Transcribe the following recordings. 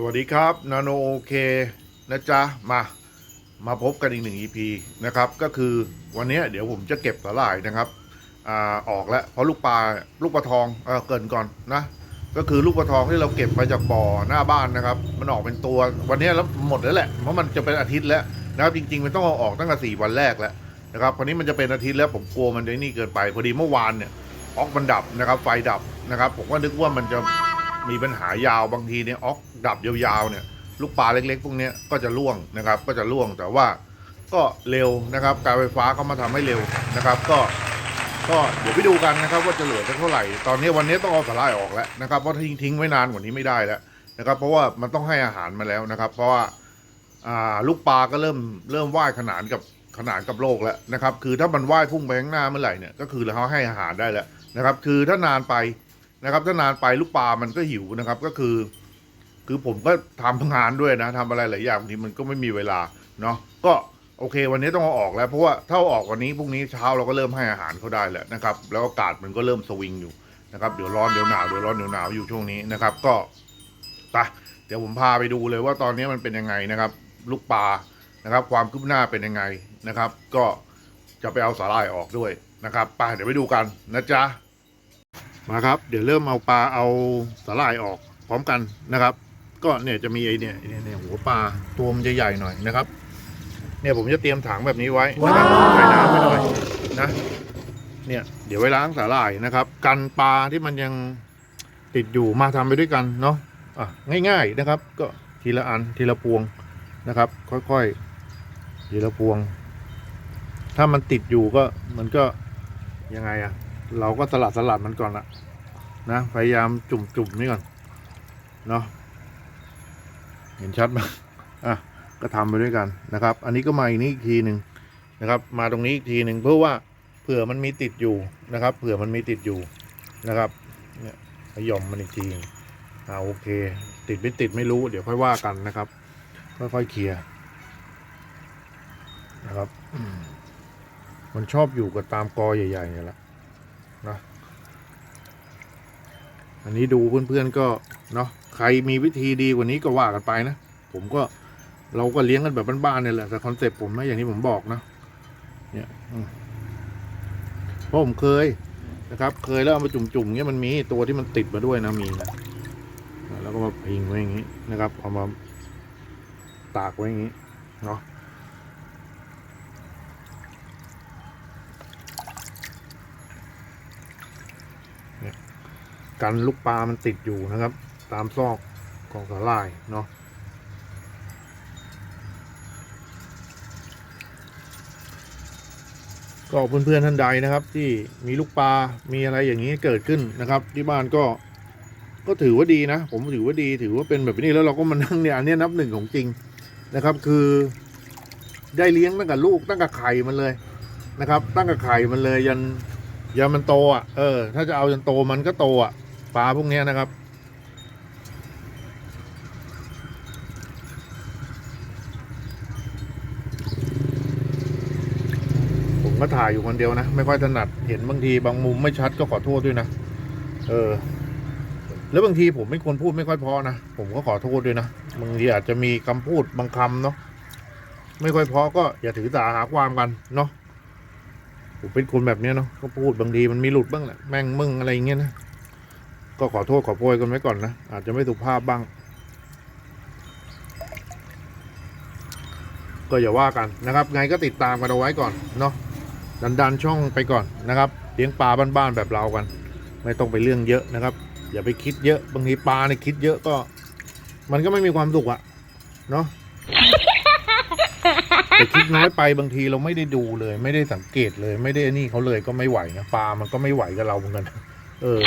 สวัสดีครับนาโนโอเคนะจ๊ะ มามาพบกันอีกหนึ่ง EP นะครับ ก็คือวันนี้เดี๋ยวผมจะเก็บสาหร่ายนะครับอ่าออกแล้วเพราะลูกปลาลูกปลาทองเออเกินก่อนนะก็คือลูกปลาทองที่เราเก็บมาจากบ่อหน้าบ้านนะครับ มันออกเป็นตัววันนี้แล้วหมดแล้วแหละเพราะมันจะเป็นอาทิตย์แล้วนะครับจริงๆมันต้องเอาออกตั้งแต่สี่วันแรกแล้วนะครับคราวนี้มันจะเป็นอาทิตย์แล้วผมกลัวมันจะนี่เกินไปพอดีเมื่อวานเนี่ยออกมันดับนะครับ ไฟดับนะครับ ผมก็นึกว่ามันจะ มีปัญหายาวบางทีเนี่ยออกดับยาวๆเนี่ยลูกปลาเล็กๆ พวกนี้ก็จะล่วงนะครับ ก็จะล่วงแต่ว่าก็เร็วนะครับ การไฟฟ้าก็มาทำให้เร็วนะครับ ก็ก็เดี๋ยวไปดูกันนะครับ ว่าจะเหลือสักเท่าไหร่ ตอนนี้วันนี้ต้องเอาสาหร่ายออกแล้วนะครับเพราะทิ้งทิ้งไว้นานกว่านี้ไม่ได้แล้วนะครับ เพราะว่ามันต้องให้อาหารมาแล้วนะครับ เพราะว่าอ่าลูกปลาก็เริ่มเริ่มว่ายขนานกับขนานกับโลกแล้วนะครับ คือถ้ามันว่ายพุ่งไปข้างหน้าเมื่อไหร่เนี่ยก็คือเราให้อาหารได้แล้วนะครับ คือถ้านานไป นะครับถ้านานไปลูกปลามันก็หิวนะครับ ก็คือ คือผมก็ทำงานด้วยนะทำอะไรหลายอย่างบางทีมันก็ไม่มีเวลาเนาะก็โอเค วันนี้ต้องเอาออกแล้วเพราะว่าถ้าอาออกวันนี้พรุ่งนี้เช้าเราก็เริ่มให้อาหารเขาได้แล้วนะครับ แล้วอากาศมันก็เริ่มสวิงอยู่นะครับเดี๋ยวร้อนเดี๋ยวหนาวเดี๋ยวร้อนเดี๋ยวหนาวอยู่ช่วงนี้นะครับ ก็ไปเดี๋ยวผมพาไปดูเลยว่าตอนนี้มันเป็นยังไงนะครับ ลูกปลานะครับ ความคืบหน้าเป็นยังไงนะครับ ก็จะไปเอาสาหร่ายออกด้วยนะครับไปเดี๋ยวไปดูกันนะจ๊ะ มาครับ เดี๋ยวเริ่มเอาปลาเอาสาหร่ายออกพร้อมกันนะครับ ก็เนี่ยจะมีไอเนี่ยเนี่ยเนี่ยหัวปลาตัวมันจะใหญ่หน่อยนะครับ เนี่ยผมจะเตรียมถังแบบนี้ไว้นะครับใส่น้ำไว้หน่อยนะเนี่ยเดี๋ยวไว้ล้างสาหร่ายนะครับ กันปลาที่มันยังติดอยู่มาทำไปด้วยกันเนาะอะง่าย ๆนะครับ ก็ทีละอันทีละพวงนะครับ ค่อยๆทีละพวง ถ้ามันติดอยู่ก็มันก็ยังไงอะ เราก็สลัดสลัดมันก่อนละนะพยายามจุ่มจุ่มนี่ก่อนเนาะเห็นชัดไหมอะก็ทำไปด้วยกันนะครับ อันนี้ก็มาอีกนี่อีกทีหนึ่งนะครับ มาตรงนี้อีกทีหนึ่งเพื่อว่าเผื่อมันมีติดอยู่นะครับ เผื่อมันมีติดอยู่นะครับเนี่ยย่อมมันอีกทีหนึ่งอ่าโอเค ติดไม่ติดไม่รู้เดี๋ยวค่อยว่ากันนะครับค่อยๆเคลียร์นะครับมันชอบอยู่กับตามกอใหญ่ๆเนี่ยแหละ อันนี้ดูเพื่อนๆก็เนาะใครมีวิธีดีกว่านี้ก็ว่ากันไปนะ ผมก็เราก็เลี้ยงกันแบบบ้านๆเนี่ยแหละแต่คอนเซ็ปต์ผมนะอย่างที่ผมบอกนะเนี่ยเพราะผมเคยนะครับ เคยแล้วเอามาจุ่มๆเงี้ยมันมีตัวที่มันติดมาด้วยนะมีนะแล้วก็มาพิงไว้อย่างนี้นะครับเอามาตากไว้อย่างนี้เนาะ กันลูกปลามันติดอยู่นะครับ ตามซอกของสาหร่ายเนาะก็เพื่อนๆท่านใดนะครับ ที่มีลูกปลา มีอะไรอย่างนี้เกิดขึ้นนะครับ ที่บ้านก็ก็ถือว่าดีนะ ผมถือว่าดีถือว่าเป็นแบบนี้แล้วเราก็มานั่งเนี่ยอันนี้นับหนึ่งของจริงนะครับ คือได้เลี้ยงตั้งแต่ลูกตั้งแต่ไข่มันเลยนะครับ ตั้งแต่ไข่มันเลยยันยันมันโตอะเออถ้าจะเอาจนโตมันก็โตอะ ปลาพวกนี้นะครับ ผมก็ถ่ายอยู่คนเดียวนะ ไม่ค่อยถนัดเห็นบางทีบางมุมไม่ชัดก็ขอโทษด้วยนะ เออ แล้วบางทีผมไม่ควรพูดไม่ค่อยพอนะ ผมก็ขอโทษด้วยนะ บางทีอาจจะมีคำพูดบางคำเนาะไม่ค่อยพอก็อย่าถือสาหาความกันเนาะผมเป็นคนแบบเนี้เนาะก็พูดบางทีมันมีหลุดบ้างแหละแม่งมึงอะไรอย่างเงี้ยนะ ก็ขอโทษขอโพยกันไว้ก่อนนะ อาจจะไม่สุภาพบ้าง ก็อย่าว่ากันนะครับ ไงก็ติดตามกันเอาไว้ก่อนเนาะดันดันช่องไปก่อนนะครับเลี้ยงปลาบ้านๆแบบเรากัน ไม่ต้องไปเรื่องเยอะนะครับ อย่าไปคิดเยอะบางทีปลาเนี่ยคิดเยอะก็ มันก็ไม่มีความสุขอะเนาะแต่คิดน้อยไปบางทีเราไม่ได้ดูเลย ไม่ได้สังเกตเลย ไม่ได้นี่เขาเลยก็ไม่ไหวนะปลามันก็ไม่ไหวกับเราเหมือนกัน เออ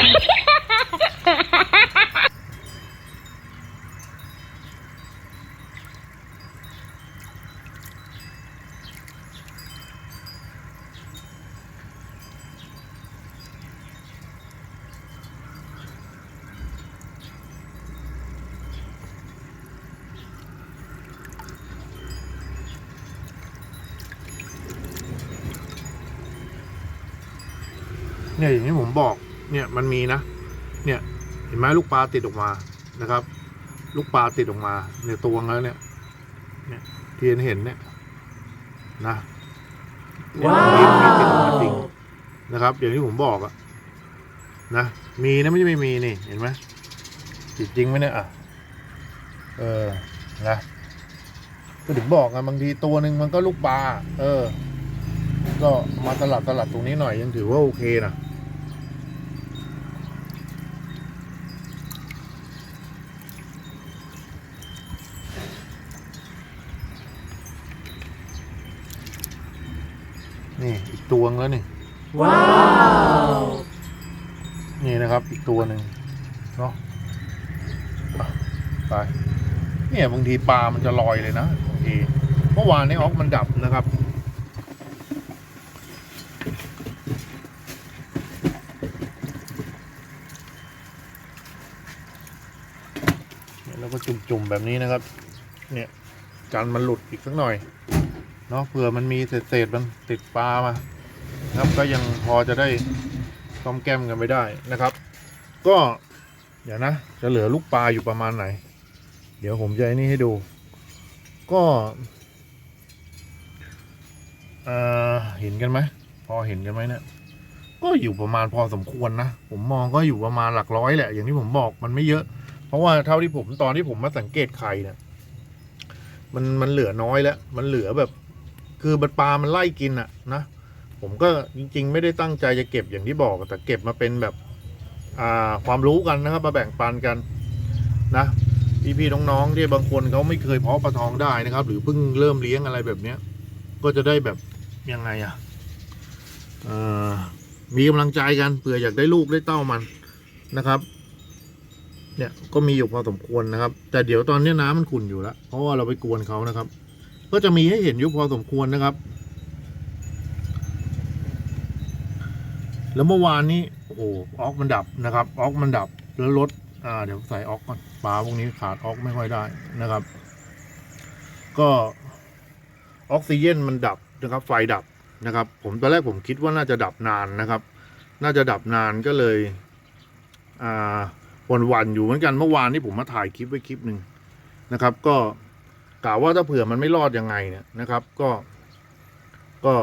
เนี่ยอย่างที่ผมบอกเนี่ยมันมีนะ เนี่ยเห็นไหมลูกปลาติดออกมานะครับ ลูกปลาติดออกมาเนี่ยตัวงแล้วเนี่ยเนี่ยเทียนเห็นเนี่ยนะเนี่ยมีมีติดออกมาจริงนะครับอย่างที่ผมบอกอะนะมีนะไม่ใช่ไม่มีนี่เห็นไหมติดจริงไหมเนี่ยอะเออนะก็ถึงบอกไงบางทีตัวหนึ่งมันก็ลูกปลาเออ ก็มาตลับตลับตรงนี้หน่อยยังถือว่าโอเคนะ นี่อีกตัวนึงแล้วนี่ว้าว นี่นะครับอีกตัวหนึ่งเนาะอะไปเนี่ยบางทีปลามันจะลอยเลยนะบางทีเมื่อวานนี้ออกมันดับนะครับเนี่ยแล้วก็จุ่มๆแบบนี้นะครับ เนี่ยกันมันหลุดอีกสักหน่อย เนาะเผื่อมันมีเศษๆมันติดปลามาครับก็ยังพอจะได้ต้อมแก้มกันไม่ได้นะครับ ก็เดี๋ยวนะจะเหลือลูกปลาอยู่ประมาณไหน เดี๋ยวผมจะนี่ให้ดู ก็เออเห็นกันไหมพอเห็นกันไหมเนี่ยก็อยู่ประมาณพอสมควรนะผมมองก็อยู่ประมาณหลักร้อยแหละ อย่างที่ผมบอกมันไม่เยอะ เพราะว่าเท่าที่ผมตอนที่ผมมาสังเกตไข่เนี่ยมันมันเหลือน้อยแล้ว มันเหลือแบบ คือมันปลามันไล่กินอะนะ ผมก็จริง ๆ ไม่ได้ตั้งใจจะเก็บอย่างที่บอกแต่เก็บมาเป็นแบบอ่าความรู้กันนะครับมาแบ่งปันกันนะพี่ๆน้องๆที่บางคนเขาไม่เคยเพาะปลาทองได้นะครับ หรือเพิ่งเริ่มเลี้ยงอะไรแบบเนี้ย ก็จะได้แบบยังไงอะเอ่อมีกำลังใจกันเผื่ออยากได้ลูกได้เต้ามันนะครับ เนี่ยก็มีอยู่พอสมควรนะครับ แต่เดี๋ยวตอนนี้น้ำมันขุ่นอยู่แล้วเพราะว่าเราไปกวนเขานะครับ ก็จะมีให้เห็นอยู่พอสมควรนะครับ แล้วเมื่อวานนี้โอ้โหออกมันดับนะครับ ออกมันดับแล้วรถอ่าเดี๋ยวใส่ออกก่อนปลาพวกนี้ขาดออกไม่ค่อยได้นะครับ ก็ออกซิเจนมันดับนะครับ ไฟดับนะครับ ผมตอนแรกผมคิดว่าน่าจะดับนานนะครับ น่าจะดับนานก็เลยอ่าวันวันๆอยู่เหมือนกันเมื่อวานนี้ผมมาถ่ายคลิปไว้คลิปหนึ่งนะครับ ก็ กล่าวว่าถ้าเผื่อมันไม่รอดยังไงเนี่ยนะครับก็ ก็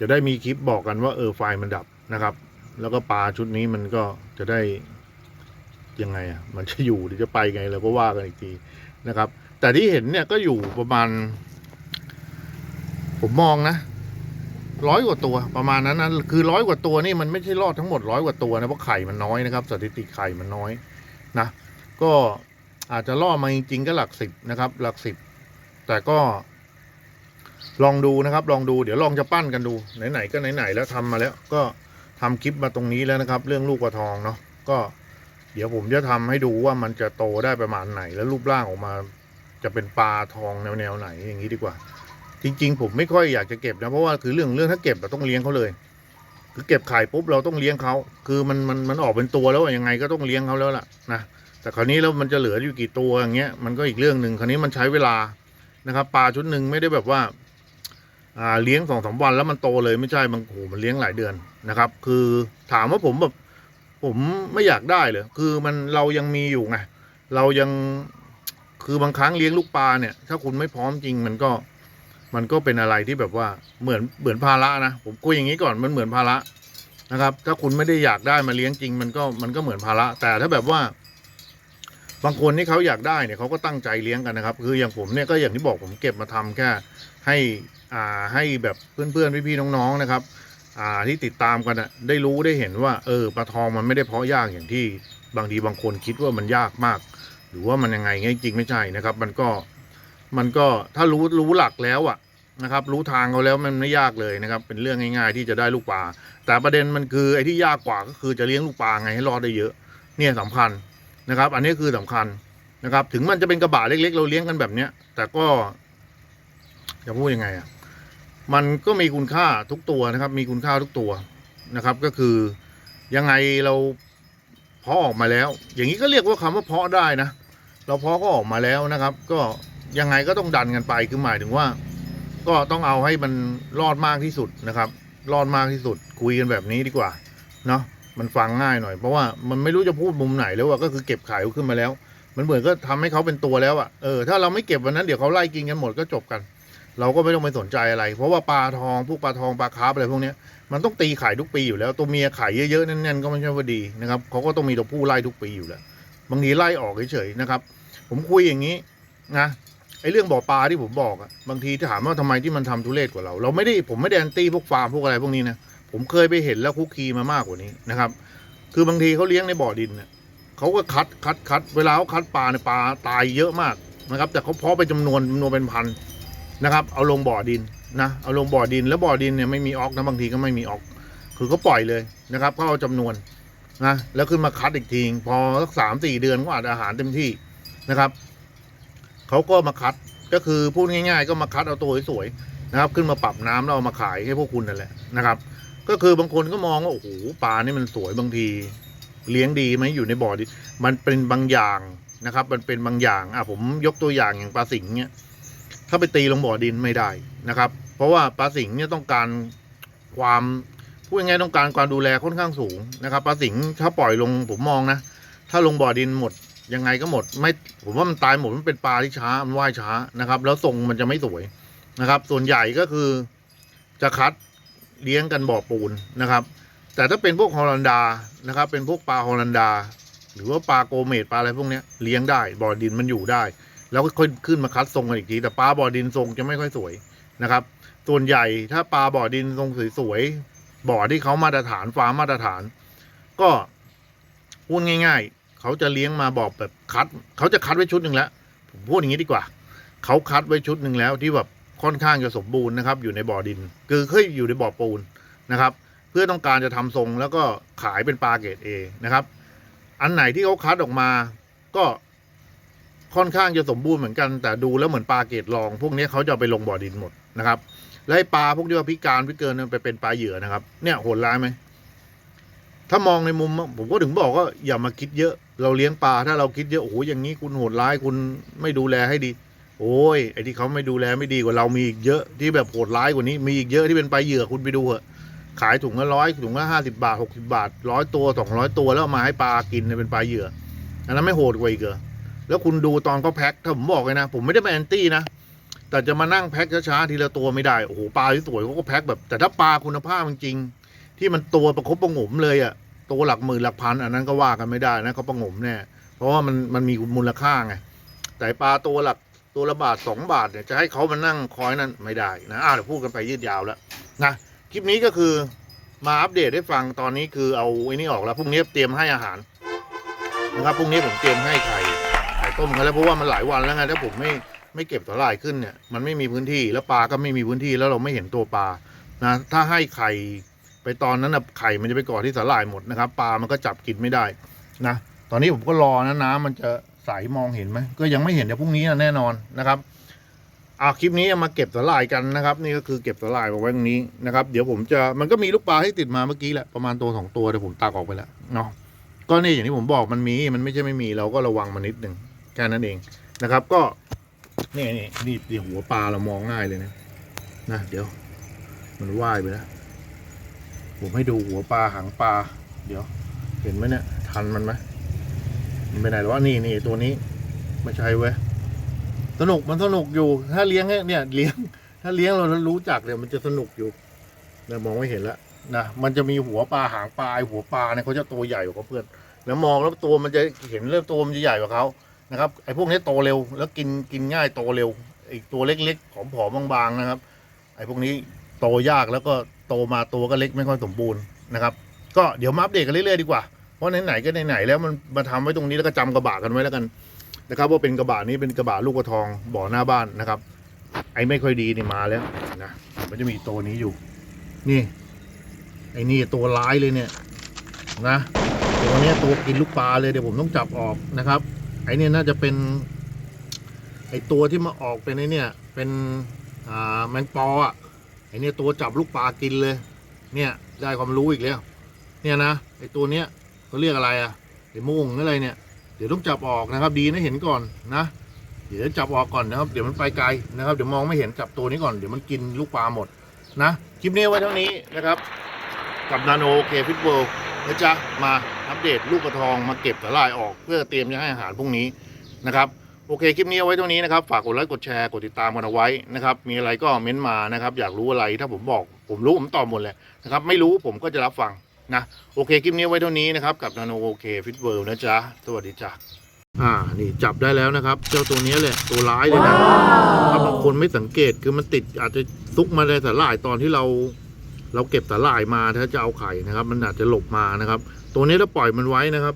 จะได้มีคลิปบอกกันว่าเออไฟมันดับนะครับ แล้วก็ปลาชุดนี้มันก็จะได้ยังไงอะมันจะอยู่หรือจะไปไงเราก็ว่ากันอีกทีนะครับ แต่ที่เห็นเนี่ยก็อยู่ประมาณ ผมมองนะร้อยกว่าตัวประมาณนั้นนะคือร้อยกว่าตัวนี่มันไม่ใช่รอดทั้งหมดร้อยกว่าตัวนะเพราะไข่มันน้อยนะครับ สถิติไข่มันน้อย นะ ก็ อาจจะล่อมาจริงๆก็หลักสิบนะครับ หลักสิบ แต่ก็ ลองดูนะครับ ลองดูเดี๋ยวลองจะปั้นกันดูไหนๆก็ไหนๆแล้วทำมาแล้ว ก็ทำคลิปมาตรงนี้แล้วนะครับ เรื่องลูกปลาทองเนาะก็ เดี๋ยวผมจะทำให้ดูว่ามันจะโตได้ประมาณไหน แล้วรูปร่างออกมา จะเป็นปลาทองแนวๆไหนอย่างนี้ดีกว่า จริง ๆ ผมไม่ค่อยอยากจะเก็บนะเพราะว่าคือเรื่องเรื่องถ้าเก็บเราต้องเลี้ยงเขาเลยคือเก็บไข่ปุ๊บเราต้องเลี้ยงเขาคือมันมันมันออกเป็นตัวแล้วยังไงก็ต้องเลี้ยงเขาแล้วล่ะนะ แต่คราวนี้แล้วมันจะเหลืออยู่กี่ตัวอย่างเงี้ยมันก็อีกเรื่องหนึ่งคราวนี้มันใช้เวลานะครับปลาชุดหนึ่งไม่ได้แบบว่าอ่าเลี้ยงสองสามวันแล้วมันโตเลยไม่ใช่บางโหมันเลี้ยงหลายเดือนนะครับ คือถามว่าผมแบบผมไม่อยากได้เลยคือมันเรายังมีอยู่ไงเรายังคือบางครั้งเลี้ยงลูกปลาเนี่ย ถ้าคุณไม่พร้อมจริงมันก็มันก็เป็นอะไรที่แบบว่าเหมือนเหมือนภาระนะผมคุยอย่างนี้ก่อนมันเหมือนภาระนะครับ ถ้าคุณไม่ได้อยากได้มาเลี้ยงจริง มันก็มันก็เหมือนภาระ แต่ถ้าแบบว่า บางคนที่เขาอยากได้เนี่ยเขาก็ตั้งใจเลี้ยงกันนะครับ คืออย่างผมเนี่ยก็อย่างที่บอกผมเก็บมาทำแค่ให้อ่าให้แบบเพื่อนๆพี่ๆน้องๆนะครับอ่าที่ติดตามกันอะได้รู้ได้เห็นว่าเออปลาทองมันไม่ได้เพาะยากอย่างที่บางทีบางคนคิดว่ามันยากมาก หรือว่ามันยังไงเงี้ยจริงไม่ใช่นะครับ มันก็มันก็ถ้ารู้รู้หลักแล้วอะนะครับ รู้ทางเขาแล้วมันไม่ยากเลยนะครับ เป็นเรื่องง่าย ๆ ที่จะได้ลูกปลาแต่ประเด็นมันคือไอ้ที่ยากกว่าก็คือจะเลี้ยงลูกปลาไงให้รอดได้เยอะ เนี่ยสำคัญ นะครับ อันนี้คือสำคัญนะครับ ถึงมันจะเป็นกระบะเล็ก ๆ เราเลี้ยงกันแบบเนี้ย แต่ก็จะพูดยังไงอะมันก็มีคุณค่าทุกตัวนะครับ มีคุณค่าทุกตัวนะครับ ก็คือยังไงเราเพาะออกมาแล้ว อย่างนี้ก็เรียกว่าคำว่าเพาะได้นะเราเพาะก็ออกมาแล้วนะครับ ก็ยังไงก็ต้องดันกันไปคือหมายถึงว่า ก็ต้องเอาให้มันรอดมากที่สุดนะครับ รอดมากที่สุดคุยกันแบบนี้ดีกว่า เนาะ มันฟังง่ายหน่อยเพราะว่ามันไม่รู้จะพูดมุมไหนแล้วว่าก็คือเก็บขายขึ้นมาแล้ว มันเหมือนก็ทำให้เขาเป็นตัวแล้วอะเออถ้าเราไม่เก็บวันนั้นเดี๋ยวเขาไล่กินกันหมดก็จบกัน เราก็ไม่ต้องไปสนใจอะไร เพราะว่าปลาทองพวกปลาทองปลาคาร์ฟอะไรพวกนี้มันต้องตีไข่ทุกปีอยู่แล้ว ตัวเมียไข่เยอะๆแน่นๆก็ไม่ใช่ว่าดีนะครับเขาก็ต้องมีตัวผู้ไล่ทุกปีอยู่แล้วบางทีไล่ออกเฉยๆนะครับ ผมคุยอย่างนี้นะไอ้เรื่องบ่อปลาที่ผมบอกอะบางทีถามว่าทำไมที่มันทำทุเรศกว่าเรา เราไม่ได้ผมไม่ได้แอนตี้พวกฟาร์มพวกอะไรพวกนี้นะ ผมเคยไปเห็นแล้วคุกคีมามากกว่านี้นะครับ คือบางทีเขาเลี้ยงในบ่อดินเนี่ยเขาก็คัดคัดคัดเวลาเขาคัดปลาในยปลาตายเยอะมากนะครับ แต่เขาเพาะไปจำนวนจำนวนเป็นพันนะครับ เอาลงบ่อดินนะเอาลงบ่อดินแล้วบ่อดินเนี่ยไม่มีออกนะบางทีก็ไม่มีออก คือเขาปล่อยเลยนะครับเขาเอาจำนวนนะแล้วขึ้นมาคัดอีกทีพอสักสามสี่เดือนก็อาจอาหารเต็มที่นะครับเขาก็มาคัดก็คือพูดง่าย ๆ ก็มาคัดเอาตัวสวยๆนะครับ ขึ้นมาปรับน้ำแล้วเอามาขายให้พวกคุณนั่นแหละนะครับ ก็คือบางคนก็มองว่าโอ้โหปลานี่มันสวยบางที เลี้ยงดีไหมอยู่ในบ่อดิมันเป็นบางอย่างนะครับ มันเป็นบางอย่างอะผมยกตัวอย่างอย่างปลาสิงห์เนี่ยถ้าไปตีลงบ่อดินไม่ได้นะครับ เพราะว่าปลาสิงห์เนี่ยต้องการความพูดง่ายต้องการความดูแลค่อนข้างสูงนะครับปลาสิงห์ถ้าปล่อยลงผมมองนะถ้าลงบ่อดินหมดยังไงก็หมด ไม่ผมว่ามันตายหมดมันเป็นปลาที่ช้ามันว่ายช้านะครับ แล้วทรงมันจะไม่สวยนะครับ ส่วนใหญ่ก็คือจะคัด เลี้ยงกันบ่อปูนนะครับ แต่ถ้าเป็นพวกฮอลันดานะครับ เป็นพวกปลาฮอลันดา หรือว่าปลาโกเมดปลาอะไรพวกนี้เลี้ยงได้บ่อดินมันอยู่ได้ แล้วก็ค่อยขึ้นมาคัดทรงกันอีกทีแต่ปลาบ่อดินทรงจะไม่ค่อยสวยนะครับ ส่วนใหญ่ถ้าปลาบ่อดินทรงสวยๆบ่อที่เขามาตรฐานฟาร์มมาตรฐาน ก็พูดง่าย ๆ เขาจะเลี้ยงมาบอกแบบคัด เขาจะคัดไว้ชุดหนึ่งแล้ว ผมพูดอย่างนี้ดีกว่า เขาคัดไว้ชุดหนึ่งแล้วที่แบบ ค่อนข้างจะสมบูรณ์นะครับ อยู่ในบ่อดิน คือเคยอยู่ในบ่อปูนนะครับ เพื่อต้องการจะทำทรงแล้วก็ขายเป็นปลาเกรดเอนะครับ อันไหนที่เขาคัดออกมาก็ค่อนข้างจะสมบูรณ์เหมือนกัน แต่ดูแล้วเหมือนปลาเกรดรอง พวกนี้เขาจะไปลงบ่อดินหมดนะครับและไอ้ปลาพวกที่ว่าพิการพิเกินไปเป็นปลาเหยื่อนะครับ เนี่ยโหดร้ายไหมถ้ามองในมุมผมก็ถึงบอกว่าอย่ามาคิดเยอะ เราเลี้ยงปลาถ้าเราคิดเยอะโอ้โหอย่างนี้คุณโหดร้ายคุณไม่ดูแลให้ดี โอ้ยไอ้ที่เขาไม่ดูแลไม่ดีกว่าเรามีอีกเยอะที่แบบโหดร้ายกว่านี้มีอีกเยอะที่เป็นปลาเหยื่อคุณไปดูเถอะขายถุงละร้อยถุงละห้าสิบาทหกสิบาทร้อยตัวสองร้อยตัวแล้วมาให้ปลากินเนี่ยเป็นปลาเหยื่ออันนั้นไม่โหดกว่าอีกเหรอแล้วคุณดูตอนเขาแพ็คถ้าผมบอกเลยนะ ผมไม่ได้มาแอนตี้นะแต่จะมานั่งแพ็คช้าๆทีละตัวไม่ได้โอ้โหปลาที่สวยเขาก็แพ็คแบบ แต่ถ้าปลาคุณภาพจริงๆที่มันตัวประคบประหงมเลยอะตัวหลักหมื่นหลักพันอันนั้นก็ว่ากันไม่ได้นะเขาประงมแน่เพราะว่ามันมันมีมูลค่าไงแต่ปลาตัวหลัก ตัวละบาทสองบาทเนี่ยจะให้เขามานั่งคอยนั้นไม่ได้นะอ่าเดี๋ยวพูดกันไปยืดยาวแล้วนะคลิปนี้ก็คือมาอัปเดตให้ฟังตอนนี้คือเอาไอ้นี่ออกแล้วพรุ่งนี้เตรียมให้อาหารนะครับพรุ่งนี้ผมเตรียมให้ไข่ไข่ต้มกันแล้วเพราะว่ามันหลายวันแล้วไงถ้าผมไม่ไม่เก็บสาหร่ายขึ้นเนี่ยมันไม่มีพื้นที่แล้วปลาก็ไม่มีพื้นที่แล้วเราไม่เห็นตัวปลานะถ้าให้ไข่ไปตอนนั้นนะไข่มันจะไปกาะที่สาหร่ายหมดนะครับปลามันก็จับกินไม่ได้นะตอนนี้ผมก็รอนะน้ำมันจะ ใสมองเห็นไหมก็ยังไม่เห็นเดี๋ยวพรุ่งนี้นะแน่นอนนะครับอ่าคลิปนี้มาเก็บสาหร่ายกันนะครับ นี่ก็คือเก็บสาหร่ายมาไว้ตรงนี้นะครับเดี๋ยวผมจะมันก็มีลูกปลาที่ติดมาเมื่อกี้แหละประมาณตัวสองตัวแต่ผมตักออกไปแล้วเนาะก็นี่อย่างที่ผมบอกมันมีมันไม่ใช่ไม่มีเราก็ระวังมันนิดหนึ่งแค่นั้นเองนะครับ ก็นี่นี่นี่เดี๋ยวหัวปลาเรามองง่ายเลยนะนะเดี๋ยว มันว่ายไปแล้วผมให้ดูหัวปลาหางปลา เดี๋ยว เห็นไหมเนี่ยทันมันไหม ไปไหนหรอวะนี่นี่ตัวนี้ ไม่ใช่เว้ยสนุกมันสนุกอยู่ ถ้าเลี้ยงให้เนี่ยเลี้ยง ถ้าเลี้ยงเรารู้จักเนี่ยมันจะสนุกอยู่เนี่ยมองไม่เห็นแล้วนะมันจะมีหัวปลาหางปลาไอหัวปลาเนี่ยเขาจะตัวใหญ่กว่าเพื่อนแล้วมองแล้วตัวมันจะเห็นเริ่มตัวมันจะใหญ่กว่าเขานะครับไอ้พวกนี้โตเร็ว แล้วกินกินง่ายโตเร็วไอ้ตัวเล็กๆผอมๆบางๆนะครับ ไอ้พวกนี้โตยากแล้วก็โตมาตัวก็เล็กไม่ค่อยสมบูรณ์นะครับ ก็เดี๋ยวมาอัปเดตกันเรื่อยๆดีกว่า ราะไหนๆก็ไหนๆแล้วมันมาทำไว้ตรงนี้แล้วก็จำกระบะกันไว้แล้วกันนะครับ ว่าเป็นกระบะนี้เป็นกระบะลูกกระทองบ่อหน้าบ้านนะครับ ไอ้ไม่ค่อยดีนี่มาแล้วนะมันจะมีตัวนี้อยู่ นี่ ไอ้นี่ตัวร้ายเลยเนี่ย นะตัวนี้ตัวกินลูกปลาเลยเดี๋ยวผมต้องจับออกนะครับ ไอ้นี่น่าจะเป็น ไอ้ตัวที่มาออกเป็นไอ้เนี่ยเป็นอ่าแมงปออะไอ้นี่ตัวจับลูกปลากินเลย เนี่ย ได้ความรู้อีกแล้ว เนี่ยนะไอ้ตัวเนี้ย เขาเรียกอะไรอะไอ้โม่งอะไรเนี่ย เดี๋ยวต้องจับออกนะครับ ดีนะเห็นก่อนนะ เดี๋ยวจับออกก่อนนะครับ เดี๋ยวมันไปไกลนะครับ เดี๋ยวมองไม่เห็นจับตัวนี้ก่อน เดี๋ยวมันกินลูกปลาหมดนะ คลิปนี้ไว้เท่านี้นะครับ กับนาโนเคฟิตเวิลด์นะจ๊ะมาอัปเดตลูกกระทองมาเก็บสาหร่ายออกเพื่อเตรียมจะให้อาหารพรุ่งนี้นะครับโอเค คลิปนี้เอาไว้เท่านี้นะครับ ฝากกดไลค์ กดแชร์ กดติดตามกันเอาไว้นะครับ มีอะไรก็เม้นต์มานะครับ อยากรู้อะไรถ้าผมบอก ผมรู้ผมตอบหมดเลยนะครับ ไม่รู้ผมก็จะรับฟัง นะโอเคคลิปนี้ไว้เท่านี้นะครับ กับนาโนโอเคฟิตเวิร์นะจ๊ะ สวัสดีจ้ะอ่านี่จับได้แล้วนะครับ เจ้าตัวนี้แหละตัวร้ายเลยนะถ้าบางคนไม่สังเกตคือมันติดอาจจะซุกมาในสาหร่ายตอนที่เรา เราเก็บสาหร่ายมาถ้าจะเอาไข่นะครับ มันอาจจะหลบมานะครับ ตัวนี้ถ้าปล่อยมันไว้นะครับ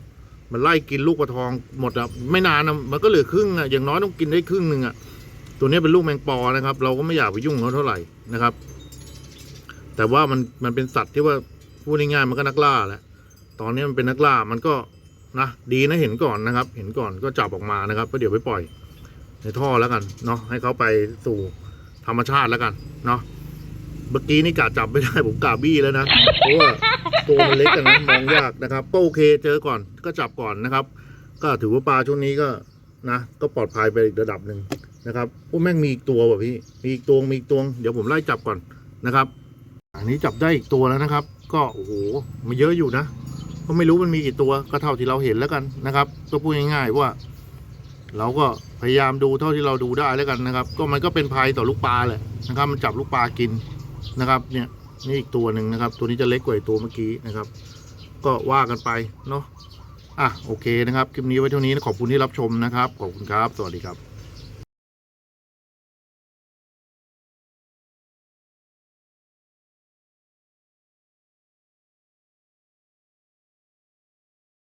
มันไล่กินลูกปลาทองหมดอะไม่นานนะมันก็เหลือครึ่งอะอย่างน้อยต้องกินได้ครึ่งหนึ่งอะตัวนี้เป็นลูกแมงปอนะครับ เราก็ไม่อยากไปยุ่งเขาเท่าไหร่นะครับ แต่ว่ามันมันเป็นสัตว์ที่ว่า พูดง่ายๆมันก็นักล่าแหละตอนนี้มันเป็นนักล่ามันก็นะดีนะเห็นก่อนนะครับ เห็นก่อนก็จับออกมานะครับก็เดี๋ยวไปปล่อย ในท่อแล้วกันเนาะให้เขาไปสู่ธรรมชาติแล้วกันเนาะเมื่อกี้นี่กาจับไม่ได้ผมกาบี้แล้วนะเพราะว่าตัวมันเล็กกันนะมองยากนะครับก็โอเคเจอก่อนก็จับก่อนนะครับ ก็ถือว่าปลาช่วงนี้ก็นะก็ปลอดภัยไปอีกระดับหนึ่งนะครับโอ้แม่งมีอีกตัวว่ะพี่มีอีกตัวมีอีกตัวเดี๋ยวผมไล่จับก่อนนะครับ อันนี้จับได้อีกตัวแล้วนะครับ ก็โอ้โหมันเยอะอยู่นะก็ไม่รู้มันมีกี่ตัวก็เท่าที่เราเห็นแล้วกันนะครับ ก็พูดง่ายๆว่า เราก็พยายามดูเท่าที่เราดูได้แล้วกันนะครับ ก็มันก็เป็นภัยต่อลูกปลาแหละนะครับ มันจับลูกปลากินนะครับ เนี่ยนี่อีกตัวหนึ่งนะครับ ตัวนี้จะเล็กกว่าตัวเมื่อกี้นะครับ ก็ว่ากันไปเนาะอะโอเคนะครับคลิปนี้ไว้เท่านี้นะขอบคุณที่รับชมนะครับขอบคุณครับ สวัสดีครับ